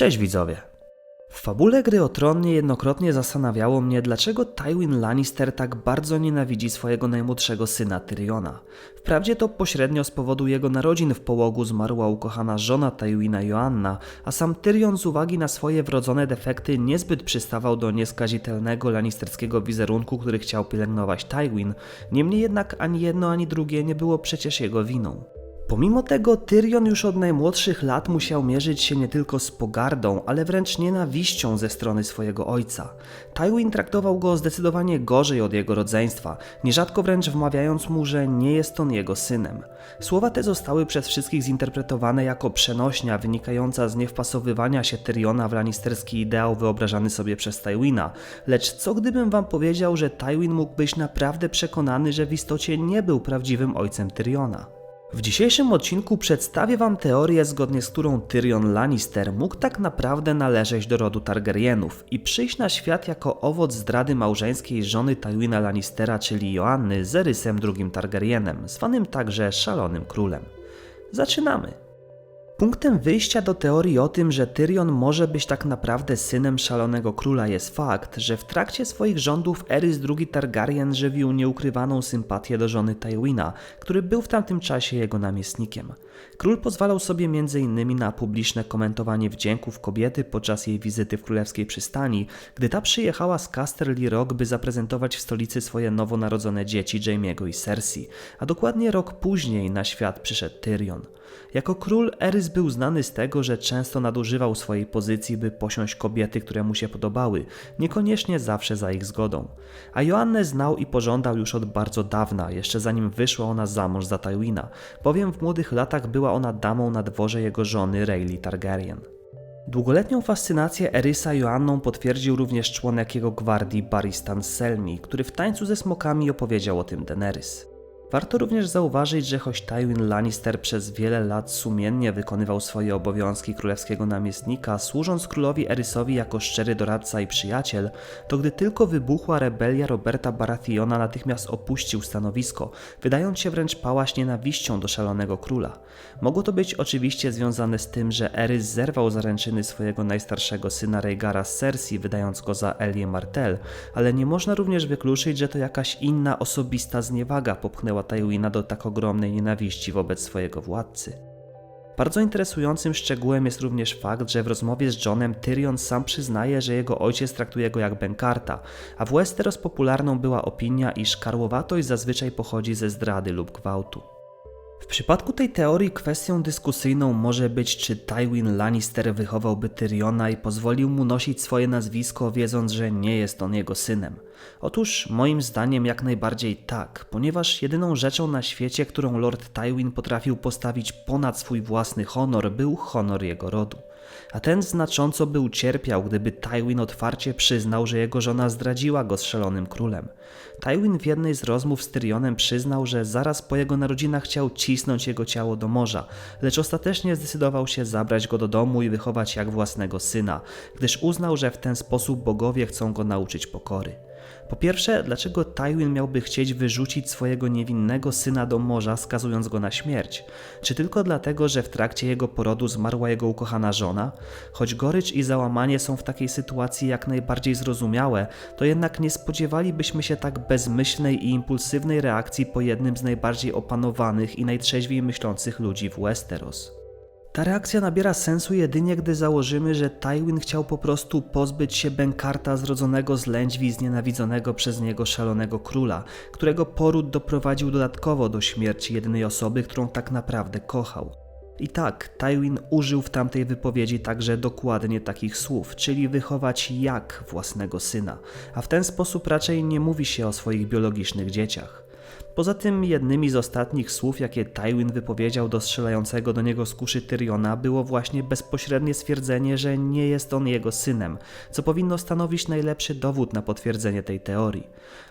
Cześć widzowie! W fabule gry o tron niejednokrotnie zastanawiało mnie, dlaczego Tywin Lannister tak bardzo nienawidzi swojego najmłodszego syna Tyriona. Wprawdzie to pośrednio z powodu jego narodzin w połogu zmarła ukochana żona Tywina Joanna, a sam Tyrion z uwagi na swoje wrodzone defekty niezbyt przystawał do nieskazitelnego lannisterskiego wizerunku, który chciał pielęgnować Tywin, niemniej jednak ani jedno ani drugie nie było przecież jego winą. Pomimo tego Tyrion już od najmłodszych lat musiał mierzyć się nie tylko z pogardą, ale wręcz nienawiścią ze strony swojego ojca. Tywin traktował go zdecydowanie gorzej od jego rodzeństwa, nierzadko wręcz wmawiając mu, że nie jest on jego synem. Słowa te zostały przez wszystkich zinterpretowane jako przenośnia wynikająca z niewpasowywania się Tyriona w lannisterski ideał wyobrażany sobie przez Tywina, lecz co gdybym wam powiedział, że Tywin mógł być naprawdę przekonany, że w istocie nie był prawdziwym ojcem Tyriona? W dzisiejszym odcinku przedstawię Wam teorię, zgodnie z którą Tyrion Lannister mógł tak naprawdę należeć do rodu Targaryenów i przyjść na świat jako owoc zdrady małżeńskiej żony Tywina Lannistera, czyli Joanny, z Erysem II Targaryenem, zwanym także Szalonym Królem. Zaczynamy! Punktem wyjścia do teorii o tym, że Tyrion może być tak naprawdę synem szalonego króla jest fakt, że w trakcie swoich rządów Erys II Targaryen żywił nieukrywaną sympatię do żony Tywina, który był w tamtym czasie jego namiestnikiem. Król pozwalał sobie m.in. na publiczne komentowanie wdzięków kobiety podczas jej wizyty w królewskiej przystani, gdy ta przyjechała z Casterly Rock, by zaprezentować w stolicy swoje nowonarodzone dzieci Jaime'ego i Cersei, a dokładnie rok później na świat przyszedł Tyrion. Jako król Erys był znany z tego, że często nadużywał swojej pozycji, by posiąść kobiety, które mu się podobały, niekoniecznie zawsze za ich zgodą. A Joannę znał i pożądał już od bardzo dawna, jeszcze zanim wyszła ona za mąż za Tywina, bowiem w młodych latach była ona damą na dworze jego żony Rayleigh Targaryen. Długoletnią fascynację Erysa Joanną potwierdził również członek jego gwardii Barristan Selmy, który w tańcu ze smokami opowiedział o tym Daenerys. Warto również zauważyć, że choć Tywin Lannister przez wiele lat sumiennie wykonywał swoje obowiązki królewskiego namiestnika, służąc królowi Erysowi jako szczery doradca i przyjaciel, to gdy tylko wybuchła rebelia Roberta Baratheona natychmiast opuścił stanowisko, wydając się wręcz pałać nienawiścią do szalonego króla. Mogło to być oczywiście związane z tym, że Erys zerwał zaręczyny swojego najstarszego syna Rhaegara z Cersei, wydając go za Elię Martell, ale nie można również wykluczyć, że to jakaś inna osobista zniewaga popchnęła Tywina do tak ogromnej nienawiści wobec swojego władcy. Bardzo interesującym szczegółem jest również fakt, że w rozmowie z Johnem Tyrion sam przyznaje, że jego ojciec traktuje go jak bękarta, a w Westeros popularną była opinia, iż karłowatość zazwyczaj pochodzi ze zdrady lub gwałtu. W przypadku tej teorii kwestią dyskusyjną może być, czy Tywin Lannister wychowałby Tyriona i pozwolił mu nosić swoje nazwisko, wiedząc, że nie jest on jego synem. Otóż moim zdaniem jak najbardziej tak, ponieważ jedyną rzeczą na świecie, którą Lord Tywin potrafił postawić ponad swój własny honor, był honor jego rodu a ten znacząco by ucierpiał, gdyby Tywin otwarcie przyznał, że jego żona zdradziła go z szalonym królem. Tywin w jednej z rozmów z Tyrionem przyznał, że zaraz po jego narodzinach chciał cisnąć jego ciało do morza, lecz ostatecznie zdecydował się zabrać go do domu i wychować jak własnego syna, gdyż uznał, że w ten sposób bogowie chcą go nauczyć pokory. Po pierwsze, dlaczego Tywin miałby chcieć wyrzucić swojego niewinnego syna do morza, skazując go na śmierć? Czy tylko dlatego, że w trakcie jego porodu zmarła jego ukochana żona? Choć gorycz i załamanie są w takiej sytuacji jak najbardziej zrozumiałe, to jednak nie spodziewalibyśmy się tak bezmyślnej i impulsywnej reakcji po jednym z najbardziej opanowanych i najtrzeźwiej myślących ludzi w Westeros. Ta reakcja nabiera sensu jedynie, gdy założymy, że Tywin chciał po prostu pozbyć się Benkarta zrodzonego z lędźwi znienawidzonego przez niego szalonego króla, którego poród doprowadził dodatkowo do śmierci jedynej osoby, którą tak naprawdę kochał. I tak, Tywin użył w tamtej wypowiedzi także dokładnie takich słów, czyli wychować jak własnego syna, a w ten sposób raczej nie mówi się o swoich biologicznych dzieciach. Poza tym jednymi z ostatnich słów, jakie Tywin wypowiedział do strzelającego do niego z kuszy Tyriona, było właśnie bezpośrednie stwierdzenie, że nie jest on jego synem, co powinno stanowić najlepszy dowód na potwierdzenie tej teorii.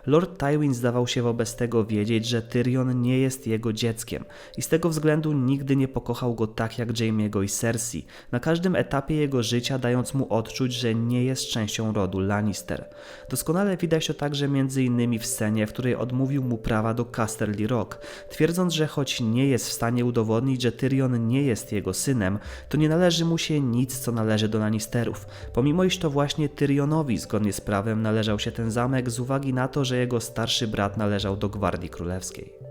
Lord Tywin zdawał się wobec tego wiedzieć, że Tyrion nie jest jego dzieckiem i z tego względu nigdy nie pokochał go tak jak Jaime'ego i Cersei, na każdym etapie jego życia dając mu odczuć, że nie jest częścią rodu Lannister. Doskonale widać to także m.in. w scenie, w której odmówił mu prawa do Casterly Rock, twierdząc, że choć nie jest w stanie udowodnić, że Tyrion nie jest jego synem, to nie należy mu się nic, co należy do Lannisterów, pomimo iż to właśnie Tyrionowi zgodnie z prawem należał się ten zamek z uwagi na to, że jego starszy brat należał do Gwardii Królewskiej.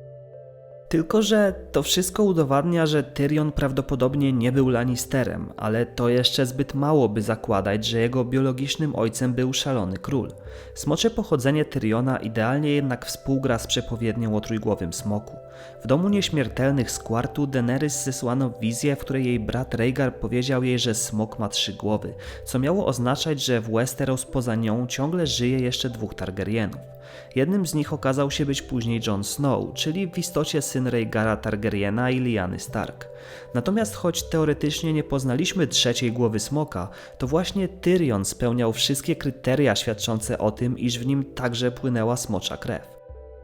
Tylko, że to wszystko udowadnia, że Tyrion prawdopodobnie nie był Lannisterem, ale to jeszcze zbyt mało, by zakładać, że jego biologicznym ojcem był szalony król. Smocze pochodzenie Tyriona idealnie jednak współgra z przepowiednią o trójgłowym smoku. W domu nieśmiertelnych z kwartu Daenerys zesłano wizję, w której jej brat Rhaegar powiedział jej, że smok ma trzy głowy, co miało oznaczać, że w Westeros poza nią ciągle żyje jeszcze dwóch Targaryenów. Jednym z nich okazał się być później Jon Snow, czyli w istocie syn Rhaegara Targaryena i Lyanny Stark. Natomiast choć teoretycznie nie poznaliśmy trzeciej głowy smoka, to właśnie Tyrion spełniał wszystkie kryteria świadczące o tym, iż w nim także płynęła smocza krew.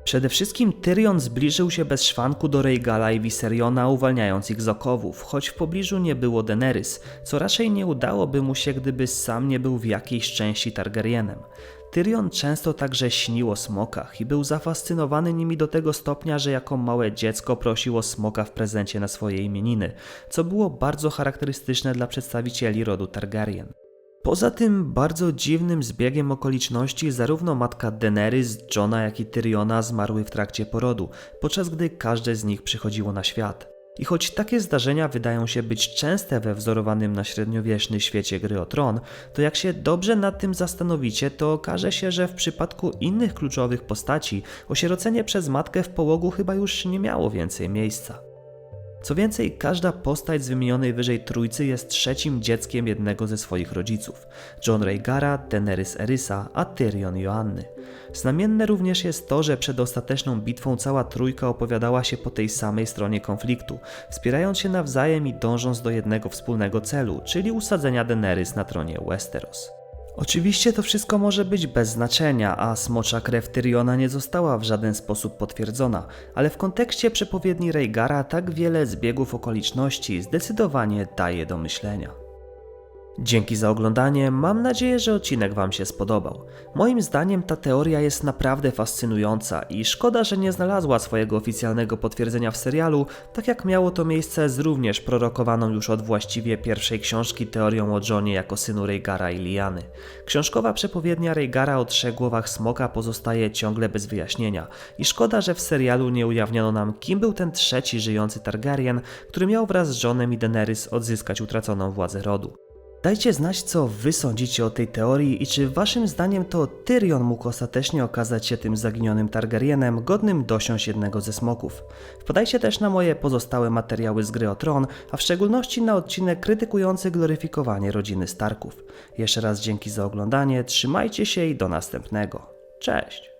Przede wszystkim Tyrion zbliżył się bez szwanku do Rhaegala i Viseriona, uwalniając ich z okowów, choć w pobliżu nie było Daenerys, co raczej nie udałoby mu się, gdyby sam nie był w jakiejś części Targaryenem. Tyrion często także śnił o smokach i był zafascynowany nimi do tego stopnia, że jako małe dziecko prosił o smoka w prezencie na swoje imieniny, co było bardzo charakterystyczne dla przedstawicieli rodu Targaryen. Poza tym bardzo dziwnym zbiegiem okoliczności zarówno matka Daenerys, Johna jak i Tyriona zmarły w trakcie porodu, podczas gdy każde z nich przychodziło na świat. I choć takie zdarzenia wydają się być częste we wzorowanym na średniowieczny świecie gry o tron, to jak się dobrze nad tym zastanowicie, to okaże się, że w przypadku innych kluczowych postaci osierocenie przez matkę w połogu chyba już nie miało więcej miejsca. Co więcej, każda postać z wymienionej wyżej trójcy jest trzecim dzieckiem jednego ze swoich rodziców. John Rhaegara, Daenerys Erysa, a Tyrion Joanny. Znamienne również jest to, że przed ostateczną bitwą cała trójka opowiadała się po tej samej stronie konfliktu, wspierając się nawzajem i dążąc do jednego wspólnego celu, czyli usadzenia Daenerys na tronie Westeros. Oczywiście to wszystko może być bez znaczenia, a smocza krew Tyriona nie została w żaden sposób potwierdzona, ale w kontekście przepowiedni Rhaegara tak wiele zbiegów okoliczności zdecydowanie daje do myślenia. Dzięki za oglądanie, mam nadzieję, że odcinek Wam się spodobał. Moim zdaniem ta teoria jest naprawdę fascynująca i szkoda, że nie znalazła swojego oficjalnego potwierdzenia w serialu, tak jak miało to miejsce z również prorokowaną już od właściwie pierwszej książki teorią o Johnie jako synu Rhaegara i Liany. Książkowa przepowiednia Rhaegara o trzech głowach smoka pozostaje ciągle bez wyjaśnienia i szkoda, że w serialu nie ujawniono nam kim był ten trzeci żyjący Targaryen, który miał wraz z Johnem i Daenerys odzyskać utraconą władzę rodu. Dajcie znać, co wy sądzicie o tej teorii i czy waszym zdaniem to Tyrion mógł ostatecznie okazać się tym zaginionym Targaryenem godnym dosiąść jednego ze smoków. Wpadajcie też na moje pozostałe materiały z gry o tron, a w szczególności na odcinek krytykujący gloryfikowanie rodziny Starków. Jeszcze raz dzięki za oglądanie, trzymajcie się i do następnego. Cześć!